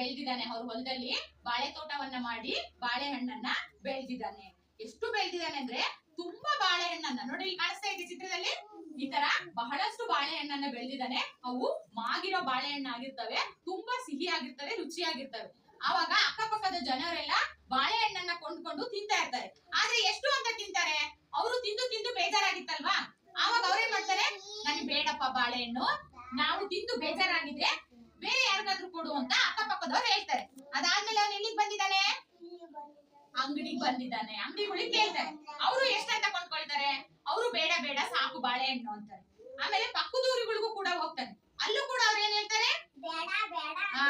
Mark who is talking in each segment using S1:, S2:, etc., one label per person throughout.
S1: ಬೆಳೆದಿದ್ದಾನೆ. ಅವ್ರ ಹೊಲದಲ್ಲಿ ಬಾಳೆ ತೋಟವನ್ನ ಮಾಡಿ ಬಾಳೆಹಣ್ಣನ್ನ ಬೆಳೆದಿದ್ದಾನೆ. ಎಷ್ಟು ಬೆಳೆದಿದ್ದಾನೆ ಅಂದ್ರೆ ತುಂಬಾ ಬಾಳೆಹಣ್ಣನ್ನ. ನೋಡಿ ಇಲ್ಲಿ ಕಾಣಿಸ್ತಾ ಇದೆ ಚಿತ್ರದಲ್ಲಿ. ಈ ತರ ಬಹಳಷ್ಟು ಬಾಳೆಹಣ್ಣನ್ನ ಬೆಳೆದಿದ್ದಾನೆ. ಅವು ಮಾಗಿರೋ ಬಾಳೆಹಣ್ಣು ಆಗಿರ್ತವೆ ತುಂಬಾ ಸಿಹಿ ಆಗಿರ್ತವೆ ರುಚಿಯಾಗಿರ್ತವೆ. ಆವಾಗ ಅಕ್ಕಪಕ್ಕದ ಜನರೆಲ್ಲ ಬಾಳೆಹಣ್ಣನ್ನ ಕೊಂಡ್ಕೊಂಡು ತಿಂತಾ ಇರ್ತಾರೆ. ಆದ್ರೆ ಎಷ್ಟು ಅಂತ ತಿಂತಾರೆ? ಅವರು ತಿಂದು ತಿಂದು ಬೇಜಾರಾಗಿತ್ತಲ್ವಾ ಆವಾಗ ಅವ್ರೇನ್ ಮಾಡ್ತಾರೆ ನನಗೆ ಬೇಡಪ್ಪ ಬಾಳೆಹಣ್ಣು ನಾವು ತಿಂದು ಬೇಜಾರಾಗಿದೆ ಬೇರೆ ಯಾರಿಗಾದ್ರೂ ಕೊಡು ಅಂತ ಅಕ್ಕಪಕ್ಕದವ್ರು ಹೇಳ್ತಾರೆ ಅದಾದ್ಮೇಲೆ ಅವ್ನು ಎಲ್ಲಿಗೆ ಬಂದಿದ್ದಾನೆ ಅಂಗಡಿಗೆ ಬಂದಿದ್ದಾನೆ ಅಂಗಡಿಗಳಿಗೆ ಕೇಳ್ತಾರೆ ಅವರು ಎಷ್ಟಂತ ಕೊಂಡ್ಕೊಳ್ತಾರೆ ಅವರು ಬೇಡ ಬೇಡ ಸಾಕು ಬಾಳೆಹಣ್ಣು ಅಂತಾರೆ ಆಮೇಲೆ ಪಕ್ಕದ ಊರುಗಳಿಗೂ ಕೂಡ ಹೋಗ್ತಾನೆ ಅಲ್ಲೂ ಕೂಡ ಅವ್ರು ಏನ್ ಹೇಳ್ತಾರೆ ಆ,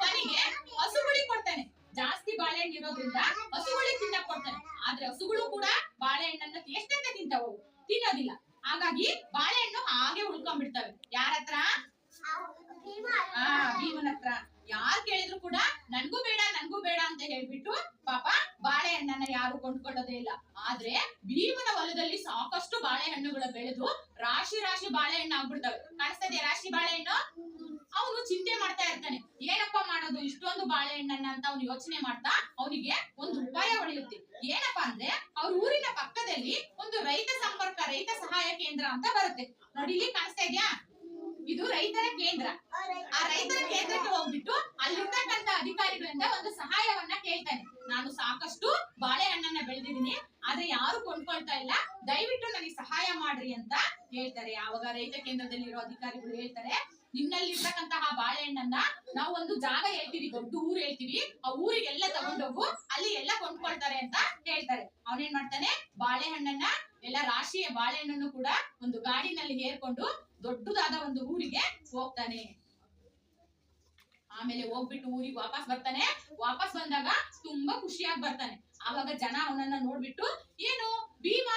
S1: ಕೊನೆಗೆ ಹಸುಗಳಿಗೆ ಕೊಡ್ತಾನೆ ಜಾಸ್ತಿ ಬಾಳೆಹಣ್ಣು ಇರೋದ್ರಿಂದ ಹಸುಗಳಿಗೆ ತಿನ್ನಕ್ ಕೊಡ್ತಾನೆ ಆದ್ರೆ ಹಸುಗಳು ಕೂಡ ಬಾಳೆಹಣ್ಣನ್ನ ಎಷ್ಟಂತ ತಿಂತಾವು, ತಿನ್ನೋದಿಲ್ಲ. ಹಾಗಾಗಿ ಬಾಳೆಹಣ್ಣು ಹಾಗೆ ಉಳ್ಕೊಂಡ್ಬಿಡ್ತವೆ. ಯಾರ ಹತ್ರ? ಭೀಮನ ಹತ್ರ. ಯಾರ್ ಕೇಳಿದ್ರು ಕೂಡ ನನ್ಗೂ ಬೇಡ ನನ್ಗೂ ಬೇಡ ಅಂತ ಹೇಳ್ಬಿಟ್ಟು ಪಾಪ ಬಾಳೆಹಣ್ಣನ್ನ ಯಾರು ಕೊಂಡ್ಕೊಳ್ಳೋದೇ ಇಲ್ಲ. ಆದ್ರೆ ಭೀಮನ ಹೊಲದಲ್ಲಿ ಸಾಕಷ್ಟು ಬಾಳೆಹಣ್ಣುಗಳು ಬೆಳೆದು ರಾಶಿ ರಾಶಿ ಬಾಳೆಹಣ್ಣು ಆಗ್ಬಿಡ್ತವೆ. ಕಾಣಿಸ್ತದೆ ರಾಶಿ ಬಾಳೆಹಣ್ಣು? ಅವನು ಚಿಂತೆ ಮಾಡ್ತಾ ಇರ್ತಾನೆ. ಏನಪ್ಪ ಮಾಡೋದು? ಇಷ್ಟೊಂದು ಬಾಳೆಹಣ್ಣನ್ನ ಅಂತ ಅವ್ನು ಯೋಚನೆ ಮಾಡ್ತಾ ಅವನಿಗೆ ಒಂದು ಉಪಾಯ ಹೊಳೆಯುತ್ತೆ ಏನಪ್ಪಾ ಅಂದ್ರೆ ಅವ್ರ ಊರಿನ ಪಕ್ಕದಲ್ಲಿ ಒಂದು ರೈತ ಸಂಪರ್ಕ ರೈತ ಸಹಾಯ ಕೇಂದ್ರ ಅಂತ ಬರುತ್ತೆ ನೋಡಿ ಇಲ್ಲಿ ಕಾಣಿಸ್ತಾ ಇದೆಯಾ ಇದು ರೈತರ ಕೇಂದ್ರ ಆ ರೈತರ ಕೇಂದ್ರಕ್ಕೆ ಹೋಗ್ಬಿಟ್ಟು ಅಲ್ಲಿರ್ತಕ್ಕಂತ ಅಧಿಕಾರಿಗಳಿಂದ ಒಂದು ಕೇಳ್ತಾನೆ ನಾನು ಸಾಕಷ್ಟು ಬಾಳೆಹಣ್ಣನ್ನ ಬೆಳೆದಿದ್ದೀನಿ. ಆದ್ರೆ ಯಾರು ಕೊಂಡ್ಕೊಳ್ತಾ ಇಲ್ಲ. ದಯವಿಟ್ಟು ನನಗೆ ಸಹಾಯ ಮಾಡ್ರಿ ಅಂತ ಹೇಳ್ತಾರೆ. ಆವಾಗ ರೈತ ಕೇಂದ್ರದಲ್ಲಿ ಇರೋ ಅಧಿಕಾರಿಗಳು ಹೇಳ್ತಾರೆ ನಿನ್ನಲ್ಲಿ ಇರ್ತಕ್ಕಂತಹ ಬಾಳೆಹಣ್ಣನ್ನ ನಾವು ಒಂದು ಜಾಗ ಹೇಳ್ತೀವಿ, ದೊಡ್ಡ ಊರು ಹೇಳ್ತೀವಿ. ಆ ಊರಿಗೆಲ್ಲ ತಗೊಂಡೋಗು, ಅಲ್ಲಿ ಎಲ್ಲ ಕೊಂಡ್ಕೊಳ್ತಾರೆ ಅಂತ ಹೇಳ್ತಾರೆ. ಅವನೇನ್ ಮಾಡ್ತಾನೆ? ಬಾಳೆಹಣ್ಣನ್ನ, ಎಲ್ಲ ರಾಶಿಯ ಬಾಳೆಹಣ್ಣನ್ನು ಕೂಡ ಒಂದು ಗಾಡಿನಲ್ಲಿ ಹೇರ್ಕೊಂಡು ದೊಡ್ಡದಾದ ಒಂದು ಊರಿಗೆ ಹೋಗ್ತಾನೆ. ಆಮೇಲೆ ಹೋಗ್ಬಿಟ್ಟು ಊರಿಗೆ ವಾಪಸ್ ಬರ್ತಾನೆ. ವಾಪಸ್ ಬಂದಾಗ ತುಂಬಾ ಖುಷಿಯಾಗಿ ಬರ್ತಾನೆ. ಆವಾಗ ಜನ ಅವನನ್ನ ನೋಡ್ಬಿಟ್ಟು, ಏನು? ಭೀಮ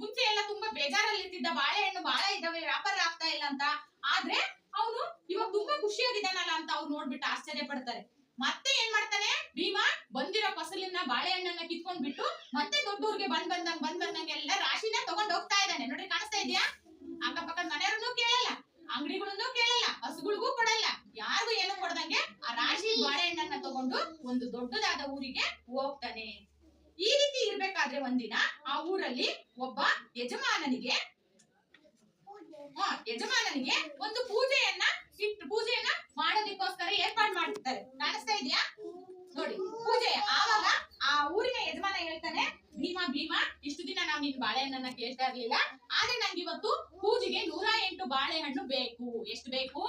S1: ಮುಂಚೆ ಎಲ್ಲ ತುಂಬಾ ಬೇಜಾರಲ್ಲಿ ಇರ್ತಿದ್ದ ಬಾಳೆಹಣ್ಣು ಬಾಳ ಇದಾವೆ ವ್ಯಾಪಾರ ಆಗ್ತಾ ಇಲ್ಲ ಅಂತ. ಆದ್ರೆ ಅವನು ಇವಾಗ ತುಂಬಾ ಖುಷಿಯಾಗಿದ್ದಾನಲ್ಲ ಅಂತ ಅವ್ರು ನೋಡ್ಬಿಟ್ಟು ಆಶ್ಚರ್ಯ ಪಡ್ತಾರೆ. ಮತ್ತೆ ಏನ್ ಮಾಡ್ತಾನೆ? ಭೀಮ, ಬಂದಿರೋ ಫಸಲಿನ ಬಾಳೆಹಣ್ಣನ್ನ ಕಿತ್ಕೊಂಡ್ಬಿಟ್ಟು ಮತ್ತೆ ದೊಡ್ಡೂರ್ಗೆ ಬಂದ್ ಬಂದಂಗ್, ಬಂದ್ ಬಂದಂಗೆಲ್ಲ ರಾಶಿನ ತಗೊಂಡ್ ಹೋಗ್ತಾ ಇದ್ದಾನೆ. ನೋಡಿ, ಕಾಣಿಸ್ತಾ ಇದೆಯಾ? ಅಕ್ಕಪಕ್ಕದ ಮನೆಯವ್ರನ್ನು ಕೇಳಲ್ಲ, ಅಂಗಡಿಗಳನ್ನು ಕೇಳಲ್ಲ, ಹಸುಗಳಿಗೂ ಕೊಡಲ್ಲ, ಯಾರಿಗೂ ಏನು ತಗೊಂಡು ಒಂದು ದೊಡ್ಡದಾದ ಊರಿಗೆ ಹೋಗ್ತಾನೆ. ಈ ರೀತಿ ಇರ್ಬೇಕಾದ್ರೆ ಒಂದಿನ ಆ ಊರಲ್ಲಿ ಒಬ್ಬ ಯಜಮಾನನಿಗೆ ಯಜಮಾನನಿಗೆ ಒಂದು ಪೂಜೆಯನ್ನ ಇಟ್ಟು, ಪೂಜೆಯನ್ನ ಮಾಡೋದಕ್ಕೋಸ್ಕರ ಏರ್ಪಾಡು ಮಾಡ್ತಾರೆ ಕಾಣಿಸ್ತಾ ಇದೆಯಾ? ನೋಡಿ, ಪೂಜೆ ಆವಾಗ ಆ ಊರಿನ ಯಜಮಾನ ಹೇಳ್ತಾನೆ, ಭೀಮಾ ಭೀಮಾ, ಇಷ್ಟು ದಿನ ನಾವು ನಿನ್ ಬಾಳೆಹಣ್ಣನ್ನ ಕೇಳ್ತಾ ಇರ್ಲಿಲ್ಲ, ಆದ್ರೆ ನಂಗೆ ಇವತ್ತು ಪೂಜೆಗೆ ನೂರ ಎಂಟು ಬಾಳೆಹಣ್ಣು ಬೇಕು. ಎಷ್ಟು ಬೇಕು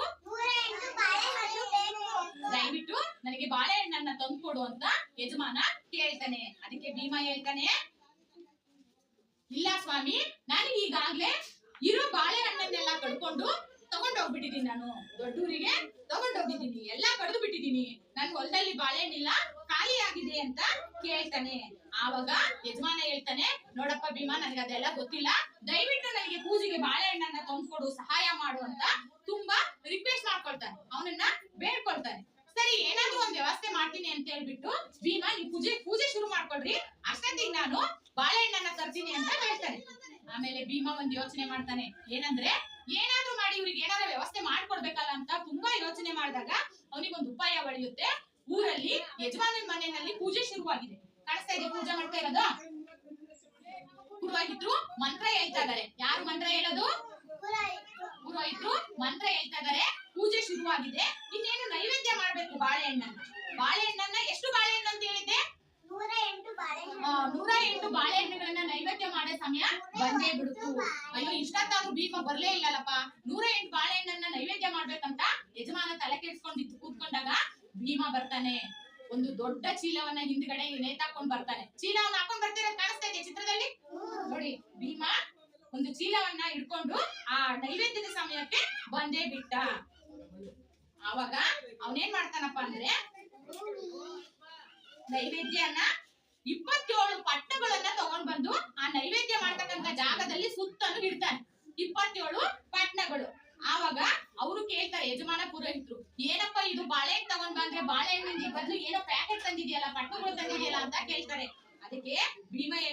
S1: ದಯವಿಟ್ಟು ನನಗೆ ಬಾಳೆಹಣ್ಣನ್ನ ತಂದ್ಕೊಡು ಅಂತ ಯಜಮಾನ ಕೇಳ್ತಾನೆ. ಅದಕ್ಕೆ ಭೀಮ ಹೇಳ್ತಾನೆ, ಇಲ್ಲ ಸ್ವಾಮಿ, ನಾನು ಈಗಾಗ್ಲೇ ಇರೋ ಬಾಳೆಹಣ್ಣನ್ನೆಲ್ಲ ಕಡ್ಕೊಂಡು ತಗೊಂಡೋಗ್ಬಿಟ್ಟಿದೀನಿ ನಾನು. ದೊಡ್ಡೂರಿಗೆ ತಗೊಂಡೋಗಿದ್ದೀನಿ. ಎಲ್ಲಾ ಕಡ್ದು ಬಿಟ್ಟಿದ್ದೀನಿ ನನ್ ಹೊಲದಲ್ಲಿ ಬಾಳೆಹಣ್ಣಿಲ್ಲ ಖಾಲಿ ಆಗಿದೆ ಅಂತ ಕೇಳ್ತಾನೆ. ಆವಾಗ ಯಜಮಾನ ಹೇಳ್ತಾನೆ, ನೋಡಪ್ಪ ಭೀಮಾ, ನನಗೆ ಅದೆಲ್ಲ ಗೊತ್ತಿಲ್ಲ. ದಯವಿಟ್ಟು ನನಗೆ ಪೂಜೆಗೆ ಬಾಳೆಹಣ್ಣನ್ನ ತಂದ್ಕೊಡು ಸಹಾಯ ಮಾಡು ಅಂತ ತುಂಬಾ ರಿಕ್ವೆಸ್ಟ್ ಮಾಡ್ಕೊಳ್ತಾನೆ ಅವನನ್ನ ಬೇಡ್ಕೊಳ್ತಾನೆ ಸರಿ ಏನಾದ್ರೂ ಒಂದ್ ವ್ಯವಸ್ಥೆ ಮಾಡ್ತೀನಿ ಅಂತ ಹೇಳ್ಬಿಟ್ಟು ಭೀಮಾ ನೀವು ಪೂಜೆ ಪೂಜೆ ಶುರು ಮಾಡ್ಕೊಳ್ರಿ ಅಷ್ಟೊತ್ತಿಗೆ ನಾನು ಬಾಳೆಹಣ್ಣನ್ನ ತರ್ತೀನಿ ಅಂತ ಹೇಳ್ತಾನೆ ಆಮೇಲೆ ಭೀಮಾ ಒಂದ್ ಯೋಚನೆ ಮಾಡ್ತಾನೆ ಏನಂದ್ರೆ ಏನಾದ್ರೂ ಮಾಡಿ ಇವ್ರಿಗೆ ಏನಾದ್ರೂ ವ್ಯವಸ್ಥೆ ಮಾಡ್ಕೊಡ್ಬೇಕಲ್ಲ ಅಂತ ತುಂಬಾ ಯೋಚನೆ ಮಾಡಿದಾಗ ಅವನಿಗೊಂದು ಉಪಾಯ ಬಳಿಯುತ್ತೆ. ಊರಲ್ಲಿ ಯಜಮಾನನ ಮನೆಯಲ್ಲಿ ಪೂಜೆ ಶುರುವಾಗಿದೆ. ಕಾಣಿಸ್ತಾ ಇದೆ ಪೂಜೆ ಮಾಡ್ತಾ ಇರೋದು? ಪುರೋಹಿತರು ಮಂತ್ರ ಹೇಳ್ತಾ ಇದಾರೆ ಯಾರು ಮಂತ್ರ ಹೇಳೋದು? ಪುರೋಹಿತರು ಮಂತ್ರ ಹೇಳ್ತಾ ಇದಾರೆ ಪೂಜೆ ಶುರುವಾಗಿದೆ. ಇನ್ನೇನು ನೈವೇದ್ಯ ಮಾಡ್ಬೇಕು ಬಾಳೆಹಣ್ಣನ್ನ? ಬಾಳೆಹಣ್ಣನ್ನ ಎಷ್ಟು ಬಾಳೆಹಣ್ಣು ಅಂತ ಹೇಳಿದ್ದೆ? ನೂರ ಎಂಟು ಬಾಳೆಹಣ್ಣುಗಳನ್ನ ನೈವೇದ್ಯ ಮಾಡೋ ಸಮಯ ಬಂದೇ ಬಿಡ್ತು. ಅಯ್ಯೋ ಇಷ್ಟೊತ್ತಾದ್ರೂ ಭೀಮ ಬರ್ಲೇ ಇಲ್ಲಲ್ಲಪ್ಪ. ನೂರ ಎಂಟು ಬಾಳೆಹಣ್ಣನ್ನ ನೈವೇದ್ಯ ಮಾಡ್ಬೇಕಂತ ಯಜಮಾನ ತಲೆ ಕೆಡ್ಸ್ಕೊಂಡಿದ್ದು ಕೂತ್ಕೊಂಡಾಗ ಭೀಮ ಬರ್ತಾನೆ. ಒಂದು ದೊಡ್ಡ ಚೀಲವನ್ನ ಹಿಂದ್ಗಡೆ ನೇತಾಕೊಂಡ್ ಬರ್ತಾನೆ. ಚೀಲವನ್ನ ಹಾಕೊಂಡ್ ಬರ್ತಿರೋದು ಕಾಣಿಸ್ತಾ ಇದೆ ಚಿತ್ರದಲ್ಲಿ? ನೋಡಿ, ಭೀಮ ಒಂದು ಚೀಲವನ್ನ ಹಿಡ್ಕೊಂಡು ಆ ನೈವೇದ್ಯದ ಸಮಯಕ್ಕೆ ಬಂದೇ ಬಿಟ್ಟ. ಆವಾಗ ಅವನೇನ್ ಮಾಡ್ತಾನಪ್ಪ ಅಂದ್ರೆ ನೈವೇದ್ಯನ ಇಪ್ಪತ್ತೇಳು ಪಟ್ಟಗಳನ್ನ ತಗೊಂಡ್ ಬಂದು ಆ ನೈವೇದ್ಯ ಮಾಡ್ತಕ್ಕಂತ ಜಾಗದಲ್ಲಿ ಸುತ್ತಲೂ ಇಡ್ತಾನೆ ಇಪ್ಪತ್ತೇಳು ಪಟ್ಟಣಗಳು ಆವಾಗ ಅವರು ಕೇಳ್ತಾರೆ ಯಜಮಾನ ಪುರೋಹಿತರು ಏನಪ್ಪ ಇದು ಬಾಳೆಹಣ್ಣು ತಗೊಂಡ್ ಬಂದ್ರೆ ಬಾಳೆಹಣ್ಣಿನ ಬದಲು ಏನೋ ಪ್ಯಾಕೆಟ್ ತಂದಿದ್ಯಲ್ಲ ಪಟ್ಟಗಳು ತಂದಿದ್ಯಲ್ಲ ಅಂತ ಕೇಳ್ತಾರೆ ಅದಕ್ಕೆ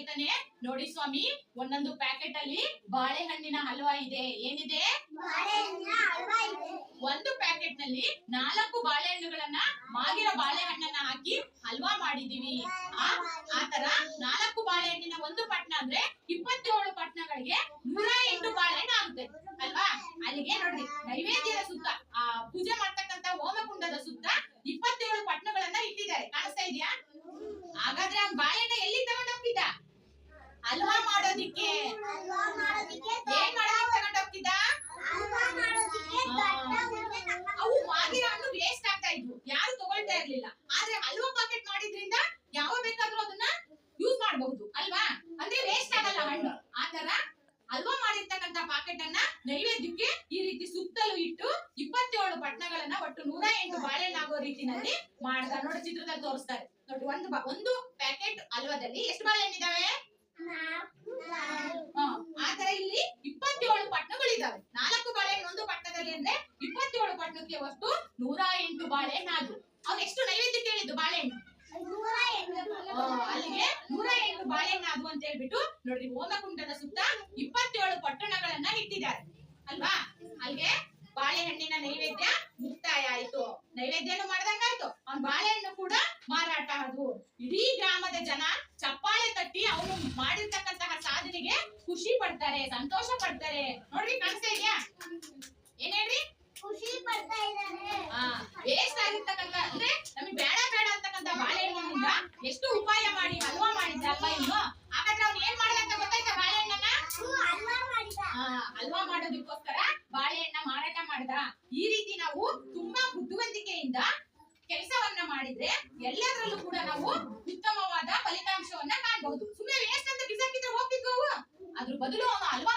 S1: ಹೇಳ್ತಾನೆ. ನೋಡಿ ಸ್ವಾಮಿ ಒಂದೊಂದು ಪ್ಯಾಕೆಟ್ ಅಲ್ಲಿ ಬಾಳೆಹಣ್ಣಿನ ಹಲ್ವಾ ಇದೆ. ಏನಿದೆ? ಒಂದು ಪ್ಯಾಕೆಟ್ನಲ್ಲಿ ನಾಲ್ಕು ಬಾಳೆಹಣ್ಣುಗಳನ್ನ ಮಾಗಿರೋ ಬಾಳೆಹಣ್ಣನ್ನ ಹಾಕಿ ಹಲ್ವಾ ಮಾಡಿದೀವಿ ಆತರ ನಾಲ್ಕು ಬಾಳೆಹಣ್ಣಿನ ಒಂದು ಪಟ್ನ ಅಂದ್ರೆ ಇಪ್ಪತ್ತೇಳು ಪಟ್ನಗಳಿಗೆ ನೂರ ಎಂಟು ಬಾಳೆಹಣ್ಣು ಆಗುತ್ತೆ. ಅಲ್ವಾ? ಅಲ್ಲಿಗೆ ನೋಡ್ರಿ ನೈವೇದ್ಯದ ಸುತ್ತ ಆ ಪೂಜೆ ಮಾಡ್ತಕ್ಕಂತ ಹೋಮಕುಂಡದ ಸುತ್ತ ಇಪ್ಪತ್ತೇಳು ಪಟ್ನಗಳನ್ನ ಇಟ್ಟಿದ್ದಾರೆ. ಕಾಣಿಸ್ತಾ ಇದೆಯಾ? ಹಾಗಾದ್ರೆ ಆ ಬಾಳೆಹಣ್ಣ ಎಲ್ಲಿ ತಗೊಂಡ್ ಹೋಗ್ತಿದ್ದ ಹಲ್ವಾ ಮಾಡೋದಿಕ್ಕೆ? ಏನ್ ಮಾಡೋದಿಕ್ಕೆ ತಗೊಂಡ್ ಹೋಗ್ತಿದ್ದ? ಅವು ಮಾಗಿರೋ ಹಣ್ಣು ವೇಸ್ಟ್ ಆಗ್ತಾ ಇದ್ವು. ಯಾರು ತಗೊಳ್ತಾ ಇರ್ಲಿಲ್ಲ. ಆದ್ರೆ ಹಲ್ವಾ ಪಾಕೆಟ್ ಮಾಡಿದ್ರಿಂದ ಯಾವ ಬೇಕಾದ್ರೂ ಅದನ್ನ ಯೂಸ್ ಮಾಡಬಹುದು, ಅಲ್ವಾ? ಅಂದ್ರೆ ವೇಸ್ಟ್ ಆಗಲ್ಲ ಹಣ್ಣು. ಆತರ ಹಲ್ವಾ ಮಾಡಿರ್ತಕ್ಕಂತ ಪಾಕೆಟ್ ಅನ್ನ ನೈವೇದ್ಯಕ್ಕೆ ಈ ರೀತಿ ಸುತ್ತಲೂ ಇಟ್ಟು ಇಪ್ಪತ್ತೇಳು ಪಟ್ನಗಳನ್ನ ಒಟ್ಟು ನೂರ ಎಂಟು ಬಾಳೆಹಣ್ಣಾಗೋ ರೀತಿನಲ್ಲಿ ಮಾಡ್ತಾರೆ ನೋಡಿ, ಚಿತ್ರದಲ್ಲಿ ತೋರಿಸ್ತಾರೆ. ನೋಡಿ, ಒಂದು ಒಂದು ಪ್ಯಾಕೆಟ್ ಹಲ್ವಾದಲ್ಲಿ ಎಷ್ಟು ಬಾಳೆಹಣ್ಣಿದಾವೆ? ಆತರ ಇಲ್ಲಿ ಇಪ್ಪತ್ತೇಳು ಪಟ್ಟಣಗಳಿದ್ದಾವೆ ನಾಲ್ಕು ಬಾಳೆಹಣ್ಣು ಒಂದು ಪಟ್ಟಣದಲ್ಲಿ ಅಂದ್ರೆ ಇಪ್ಪತ್ತೇಳು ಪಟ್ಟಣಕ್ಕೆ ವಸ್ತು ನೂರ ಎಂಟು ಬಾಳೆಹಣ್ಣು ಆದ್ವು ಅವ್ರು ಎಷ್ಟು ನೈವೇದ್ಯ ಕೇಳಿದ್ದು ಬಾಳೆಹಣ್ಣು ಅಲ್ಲಿಗೆ ನೂರ ಎಂಟು ಬಾಳೆಹಣ್ಣು ಅಂತ ಹೇಳ್ಬಿಟ್ಟು ನೋಡ್ರಿ ಹೋಮಕುಂಡದ ಸುತ್ತ ಇಪ್ಪತ್ತೇಳು ಪಟ್ಟಣಗಳನ್ನ ಇಟ್ಟಿದ್ದಾರೆ. ಅಲ್ವಾ? ಅಲ್ಲಿಗೆ ಬಾಳೆಹಣ್ಣಿನ ನೈವೇದ್ಯ ಮುಕ್ತಾಯ ಆಯ್ತು. ನೈವೇದ್ಯನು ಮಾಡ್ದಂಗಾಯ್ತು ಅವ್ನ್ ಬಾಳೆಹಣ್ಣು ಕೂಡ ಮಾರಾಟ ಆದ್ವು ಇಡೀ ಗ್ರಾಮದ ಜನ ಚಪ್ಪಾಳೆ ತಟ್ಟಿ ಅವನು ಮಾಡಿರ್ತಕ್ಕಂತಹ ಸಾಧನೆಗೆ ಖುಷಿ ಪಡ್ತಾರೆ ಸಂತೋಷ ಪಡ್ತಾರೆ ನೋಡ್ರಿ ಕಾಣಿಸ್ತಾ ಇದೆಯಾ ಏನ್ ಹೇಳ್ರಿ
S2: ಖುಷಿ ಪಡ್ತಾ ಇದ್ದಾರೆ
S1: ಆ ವೇಸ್ಟ್ ಆಗಿರ್ತಕ್ಕಂತ ಅಂದ್ರೆ ನಮಗೆ ಬೇಡ ಬೇಡ ಅಂತಕ್ಕಂತ ಬಾಳೆಹಣ್ಣಿನಿಂದ ಎಷ್ಟು ಉಪಾಯ ಮಾಡಿ ಹಲ್ವಾ ಮಾಡಿದ್ದ ಅಲ್ವಾ ಇನ್ನು ಹಾಗಾದ್ರೆ ಅವ್ನು ಏನ್ ಮಾಡ್ದ ಅಂತ ಗೊತ್ತಾಯ್ತಾ ಬಾಳೆಹಣ್ಣನ್ನ? ಹಲ್ವಾ ಮಾಡೋದಕ್ಕೋಸ್ಕರ ಬಾಳೆಹಣ್ಣ ಮಾರಾಟ ಮಾಡ್ದ. ಈ ರೀತಿ ನಾವು ತುಂಬಾ ಬುದ್ಧಿವಂತಿಕೆಯಿಂದ ಕೆಲಸವನ್ನ ಮಾಡಿದ್ರೆ ಎಲ್ಲದರಲ್ಲೂ ಕೂಡ ನಾವು ಉತ್ತಮವಾದ ಫಲಿತಾಂಶವನ್ನ ಕಾಣಬಹುದು. ಸುಮ್ಮನೆ ವೇಸ್ಟ್ ಅಂತ ಬಿಸಾಕಿದ್ರೆ ಹೋಗ್ತಿದ್ವು ಅವು ಅದ್ರ ಬದಲು ಅವನು ಹಲ್ವಾ